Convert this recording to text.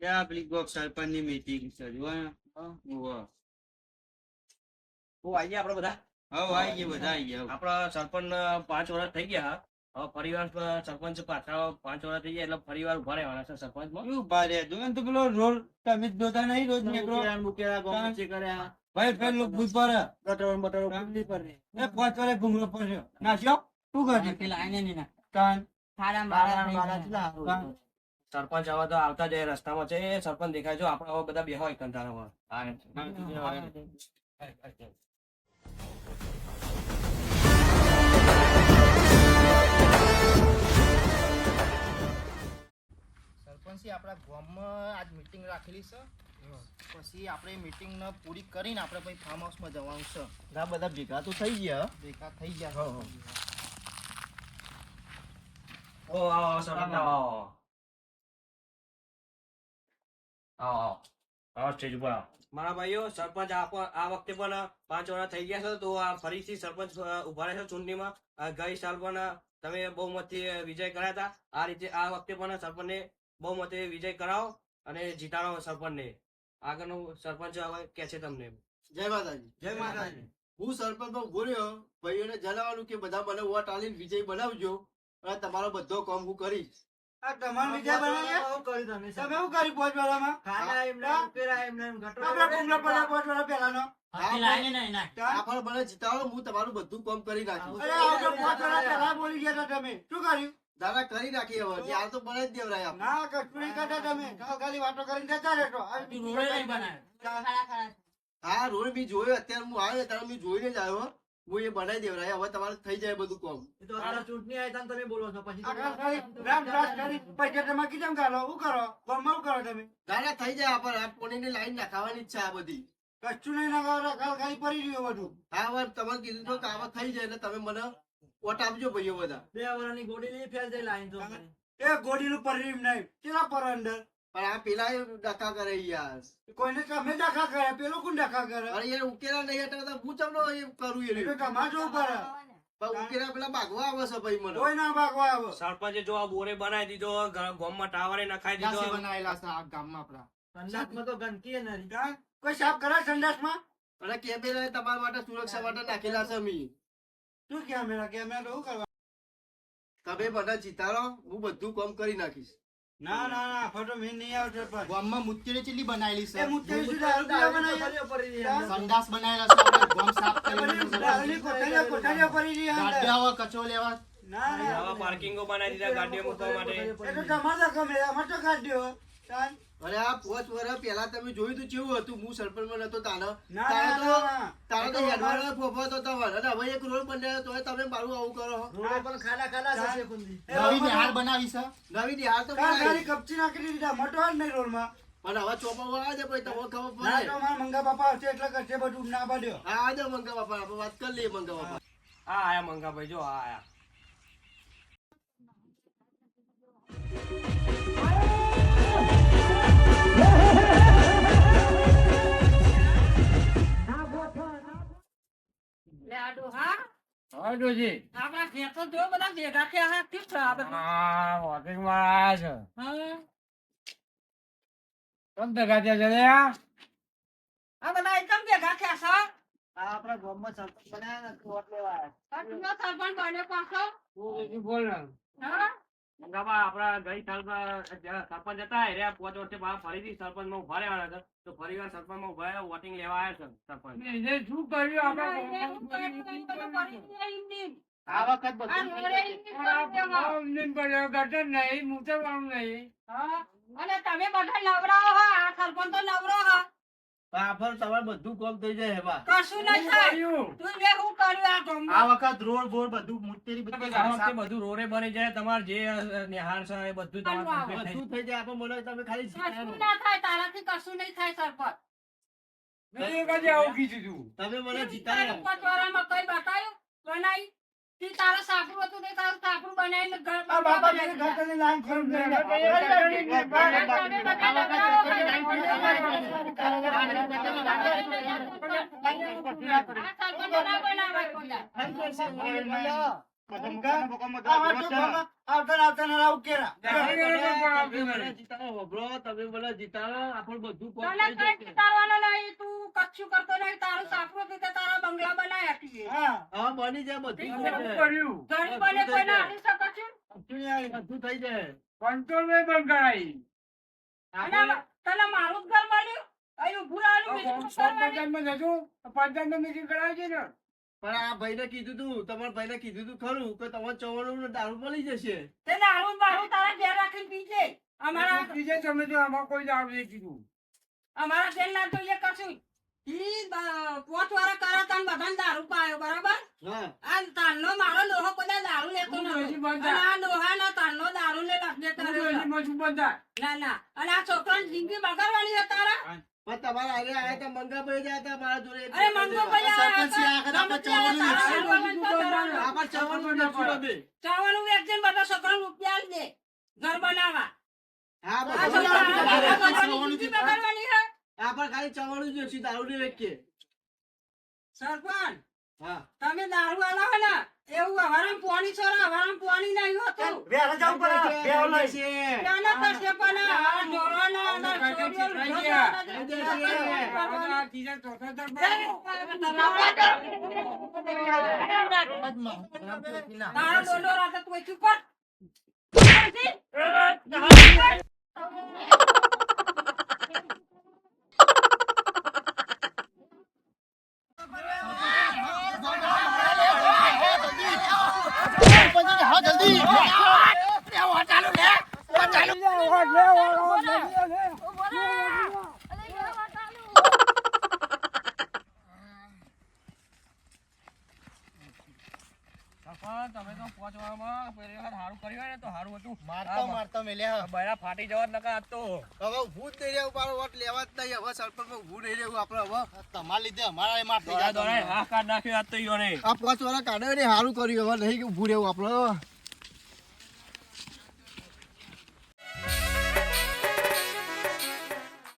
ત્યાં પેલી કોક સરપંચની meeting છે? ને. ઉવ્વ. હું આવીએ આપણે બધા? હવ આઈ ગયા બધા આઈ ગયા. આપણા સરપંચ પાંચ વર્ષ થઈ ગયા હવે ફરીવાર સરપંચ પાછા પાંચ વર્ષ થઈ ગયા એટલે પરિવાર ઊભા રહેવાના છે સરપંચમાં. શું ભારે જો તો પેલો રોડ તમે જ દોતા નહીં રોજ નીકળો. મુકેલા ગોમચી કર્યા. ભાઈ પેલું ભૂત પર. ગટરો બટરો ખુલ્લી પર એ પાંચ વારે ઘૂમરો પડ્યો નાખ્યો શું કરશે પેલા આઈને ની ના કાન ખાડા મારા મારા સરપંચ હવે તો આવતા જાય રસ્તામાં છે. એ સરપંચ દેખાય જો આપણે હવે બધા બેહોય કંટાળામાં સરપંચી આપણા ગામમાં આજ મીટિંગ રાખેલી છે. પછી આપણે મીટિંગ ને પૂરી કરીને આપણે પછી ફાર્મ હાઉસમાં જવાનું છે. આ બધા ભેગા તો થઈ ગયા. ભેગા થઈ ગયા. હો, હો. ઓ આવો સરપંચ આવો. આવો સ્ટેજ ઉપર મારા ભાઈઓ સરપંચ આ વખતે પણ પાંચ વર્ષ થઈ ગયા છે તો આ ફરીથી સરપંચ ઊભા રહેશે ચૂંટણીમાં. ગઈ સાલ પણ તમે બહુમતથી વિજય કર્યા હતા. આ રીતે આ વખતે પણ સરપંચને બહુમતે વિજય કરાવો અને જીતાડો સરપંચને. આગળનું સરપંચ હવે કે છે તમને? જય માતાજી. જય માતાજી. હું સરપંચ પણ ઊભો રહ્યો. ભાઈઓને જણાવવાનું કે બધા મને વોટ આલીને વિજય બનાવજો. અને તમારો બધો કામ હું કરીશ. આ તમારે વિજય બનાવ્યા તમે શું કર્યું પાંચ વાળામાં? આપણે ઘૂમરો પડ્યા પાંચ વાળા પહેલાનો. પેલા આઈને નહીં ના આ ફળ મને જીતાડો હું તમારું બધું કામ કરી નાખીશ. અરે આવ તો વાળા પહેલા બોલી ગયા હતા તમે. શું કર્યું? દાદા કરી નાખી હવે. ત્યાં તો બને જ દેવરાય ના નહીં કરતા તમે. ખાલી વાતો કરીને જતા રહેશો. આ નહીં બનાવ્યો ખાડા હા રોડ બી જોયો. અત્યારે હું આવ્યો ત્યારે મેં જોઈને જ આવ્યો. હું એ બનાવી દેવરાય. હવે તમારે થઈ જાય બધું કામ. રામ રાસ કરી પૈસા તમે કરો કરો? દાદા થઈ જાય આપણે આ લાઈન નાખાવાની છે આ બધી. કશું નહીં નગાવતા ખાલી ખાલી પડી રહ્યું બધું. હા હવે તમે કીધું તો કે થઈ જાય એટલે તમે મને વોટ આપજો ભાઈઓ બધા. એ ગોડીનું પરિમ નહીં કેટલા પર અંદર? પણ આ પેલા ડખા કરે યાર. કોઈને કમે ડખા કરે પેલો કોણ ડખા કરે? અરે યાર ઉકેલા નહીં એટલે તો હું તમને એ કરું એ કમા જો રહ્યું. પડે. પણ ઉકેલા પેલા ભાગવા આવે છે ભાઈ મને. કોઈ ના ભાગવા આવો. સરપંચે જો આ બોરે બનાવી દીધો ગામમાં ટાવરે નખાઈ ત્યાંથી દીધો બનાવેલા છે આ ગામમાં આપણા. હા? કોઈ સાફ કરે સંડાસમાં? અને કેમેરા તમારા માટે સુરક્ષા માટે નાખેલા છે મી. શું કેમેરા? કેમેરા શું કરવા? તમે બધા જીતાડો હું બધું કામ કરી નાખીશ. ના ના ના ફોટો મેં નહીં આવતો પણ ગામમાં મુત્તેરી ચીલી બનાવેલી એ છે મુત્તેરી સુધી દારૂ પીવા બનાવ્યા? સંડાસ બનાવેલા છે ગામ સાફ દારૂની- દારૂની કોઠારીઓ- કોઠારીઓ પડી રહી અંદર. ગાડિયાઓ કચરો લેવા ના ના પાર્કિંગો બનાવી દીધા ગાડીઓ મૂકવા માટે એ તો તમારા ગમે અમારે તો ગાડીઓ. તાન. અરે આ પોચ વર્ષ પહેલા તમે જોયું તું કેવું હતું? હું સરપંચમાં નતો તાનો તારો તો ના. તો ફોફો તો તમારો. અને હવે એક રોડ બનાવ્યો તો તમે મારું આવું કરો એ નવી રોડમાં નિહાળ બનાવી છે નવી નિહાર તો ખાલી કપચી નાખી દીધા મોટો જ નહીં રોડમાં. પણ હવે ચોપા આવે છે પછી તમને ખબર ના પડે તો મારા મંગા બાપા આવશે એટલે કરશે બધું ના પાડ્યો. હા આજે મંગા બાપા આપણે વાત કરી લઈએ મંગા બાપા હા આયા મંગાભાઈ જો આ આયા ડોજી આપણા ખેતર જો બધા ભેગા થયા હા. ઠીક છે આ બધું હા વોકિંગમાં આવ્યા હા. છે કોણ ભેગા થયા છે રે આ? બધા એકદમ ભેગા થયા છે? આપણા ગામમાં સરપંચ બનાવ્યા ને વોટ લેવા સરપંચ બન્યો પાછો. બોલ ને. હા? મંગાભા આપણા ગઈ સાલ સરપંચ હતા એ રહ્યા વર્ષે બાદ ફરીથી સરપંચમાં ઊભા રહેવાના હતા. તો ફરી વાર સરપંચમાં ઊભા વોટિંગ લેવા આવ્યા છે સરપંચ. શું કર્યું આપણે. આ વખત બધું મૂતરવાનું નહીં અને તમે બધા નવરા હો આ સરપંચ તો નવરો હા. આ ફળ તમારે બધું કામ થઈ જાય હેવા કશું નહીં કર્યું. તું લે હું કર્યું આ આ વખત રોડ બોર બધું મુત્તેરી બધી આ વખતે બધું રોડે બની જાય તમાર જે નિહાર છે એ બધું તમારે બધું થઈ જાય. આપણે મને તમે ખાલી કશું ના થાય. તારાથી કશું નહીં થાય સરપંચ મેં કાજે આવું કીધું તું. તમે મને જીતા જીતાડો પાંચ વાળામાં કઈ બતાવ્યું બનાવી તી તારા સાપરું હતું તે તારું બનાવીને ઘર આ બાપા મેં ગટરની લાઈન આવા તો ગામમાં આવતા ને આવતા ને જીતાડો, આપણું બધું કોમ તને મારું ઘર મળ્યું શીખવાડવાનું નહીં, તું કશું કરતો નહીં, તારું સાપરું હતું તે તારા બંગલા આમાં ઘર? પણ આ ભાઈને કીધું તું તમારા ભાઈને કીધું તું ખરું કે તમારે ચવાણું ને દારૂ મળી જશે તે દારૂ ને તારા ઘેર રાખીને પીજે. અમારા અમારા ઘેર ના જોઈએ કશું. ઈ બ- વાળા કરે તને બધાને દારૂ પાયો, બરાબર? હા આ તારનો મારો લોહો કોઈ દારૂ લેતો આ ડોહાનો તારનો દારૂ લે કરે. ના ના અને આ છોકરાની જિંદગી બગાડવાની હતા તારા પણ તમારા આયા તા મારા જોડે. અરે હતા. વેચીને બધા રૂપિયા દે. ઘર બનાવવા. હા પણ ખાલી ચવાણું જ દારૂ નાખીએ. સરપંચ તમે દારૂ આલા હોય ને? એવું હવારામ પોણી છોરા હવારામ પોણી નહીં હોતું જવું. નાના પણ આ તારો રાતે તું ચૂપ કર. તમે તો પહોંચવામાં વાર સારું કર્યું હોય ને તો સારું હતું મારતો મારતો મેલ્યા બૈરા ફાટી જવા નકા હતો તો હવે ઊભું જ નહીં મારો વોટ લેવા જ નહીં. હવે સરપંચમાં ઊભું નહીં રહેવું આપણે હવે. તમારા લીધે અમારા માર થઈ હા કાઢ નાખ્યો આજ તો ઈયોને. આ પાંચ વાળા કાઢે ને સારું કર્યું હવે નહીં ઊભું રહેવું આપણે